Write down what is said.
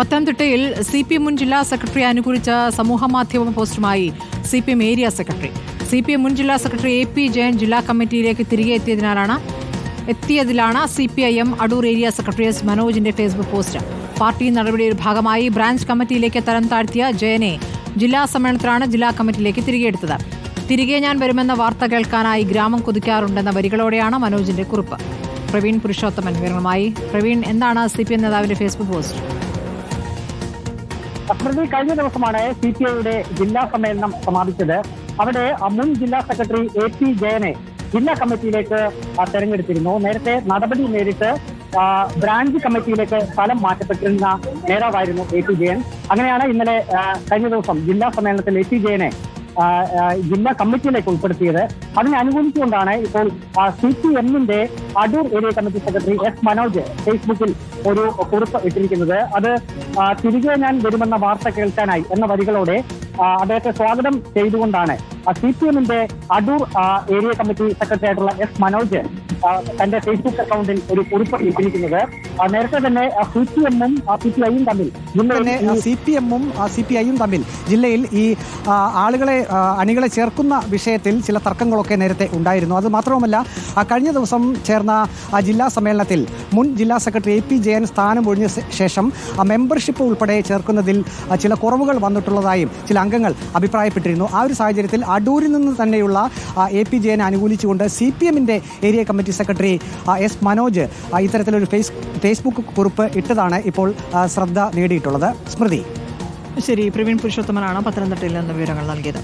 പത്തനംതിട്ടയിൽ C P M മുൻ ജില്ലാ സെക്രട്ടറി അനുകൂലിച്ച സമൂഹമാധ്യമ പോസ്റ്റുമായി C P M area secretary. C P M മുൻ ജില്ലാ സെക്രട്ടറി എ പി ജയൻ ജില്ലാ കമ്മിറ്റിയിലേക്ക് തിരികെ എത്തിയതിനാലാണ് എത്തിയതിലാണ് C P I M Adoor area secretary S മനോജിന്റെ Facebook post. Party നടപടിയുടെ ഭാഗമായി ബ്രാഞ്ച് കമ്മിറ്റിയിലേക്ക് തരം താഴ്ത്തിയ ജയനെ ജില്ലാ സമ്മേളനത്തിലാണ് ജില്ലാ കമ്മിറ്റിയിലേക്ക് തിരികെ എടുത്തത്. തിരികെ ഞാൻ വരുമെന്ന വാർത്ത കേൾക്കാനായി ഗ്രാമം കുതിക്കാറുണ്ടെന്ന വരികളോടെയാണ് മനോജിന്റെ കുറിപ്പ്. പ്രവീൺ പുരുഷോത്തമൻ വിവരങ്ങളുമായി. പ്രവീൺ എന്താണ് സി പി എം നേതാവിന്റെ ഫേസ്ബുക്ക് പോസ്റ്റ്? സ്മൃതി കഴിഞ്ഞ ദിവസമാണ് സി പി ഐയുടെ ജില്ലാ സമ്മേളനം സമാപിച്ചത്. അവിടെ മുൻ ജില്ലാ സെക്രട്ടറി എ പി ജയനെ ജില്ലാ കമ്മിറ്റിയിലേക്ക് തെരഞ്ഞെടുത്തിരുന്നു. നേരത്തെ നടപടി നേരിട്ട് ബ്രാഞ്ച് കമ്മിറ്റിയിലേക്ക് സ്ഥലം മാറ്റപ്പെട്ടിരുന്ന നേതാവായിരുന്നു എ പി ജയൻ. അങ്ങനെയാണ് ഇന്നലെ കഴിഞ്ഞ ദിവസം ജില്ലാ സമ്മേളനത്തിൽ എ പി ജയനെ ജില്ലാ കമ്മിറ്റിയിലേക്ക് ഉൾപ്പെടുത്തിയത്. അതിനെ അനുകൂലിച്ചുകൊണ്ടാണ് ഇപ്പോൾ സി പി എമ്മിന്റെ Adoor area committee secretary S Manoj ഫേസ്ബുക്കിൽ ഒരു കുറിപ്പ് ഇട്ടിരിക്കുന്നത്. അത് തിരികെ ഞാൻ വരുമെന്ന വാർത്ത കേൾക്കാനായി എന്ന വരികളോടെ അദ്ദേഹത്തെ സ്വാഗതം ചെയ്തുകൊണ്ടാണ്. സി പി എമ്മിന്റെ അടൂർ ഏരിയ കമ്മിറ്റി സെക്രട്ടറി ആയിട്ടുള്ള എസ് മനോജ് തന്റെ ഫേസ്ബുക്ക് അക്കൗണ്ടിൽ ഒരു കുറിപ്പ് ഇട്ടിരിക്കുന്നത്. നേരത്തെ തന്നെ സി പി എമ്മും സി പി ഐയും തമ്മിൽ ജില്ലയിലെ സി പി എമ്മും സി പി ഐയും തമ്മിൽ ജില്ലയിൽ ഈ ആളുകളെ അണികളെ ചേർക്കുന്ന വിഷയത്തിൽ ചില തർക്കങ്ങളൊക്കെ നേരത്തെ ഉണ്ടായിരുന്നു. അത് മാത്രവുമല്ല ആ, കഴിഞ്ഞ ദിവസം ചേർന്ന ആ, ജില്ലാ സമ്മേളനത്തിൽ മുൻ ജില്ലാ സെക്രട്ടറി എ പി ജയൻ സ്ഥാനം ഒഴിഞ്ഞ ശേഷം ആ, മെമ്പർഷിപ്പ് ഉൾപ്പെടെ ചേർക്കുന്നതിൽ ചില കുറവുകൾ വന്നിട്ടുള്ളതായും ചില അംഗങ്ങൾ അഭിപ്രായപ്പെട്ടിരുന്നു. ആ ഒരു സാഹചര്യത്തിൽ അടൂരിൽ നിന്ന് തന്നെയുള്ള എ പി ജയനെ അനുകൂലിച്ചുകൊണ്ട് സി പി എമ്മിന്റെ area committee secretary S Manoj ഇത്തരത്തിലൊരു ഫേസ് ഫേസ്ബുക്ക് കുറിപ്പ് ഇട്ടതാണ് ഇപ്പോൾ ശ്രദ്ധ നേടിയിട്ടുള്ളത്. സ്മൃതി. ശരി പ്രവീൺ പുരുഷോത്തമനാണ് പത്തനംതിട്ടയിൽ നിന്ന് വിവരങ്ങൾ നൽകിയത്.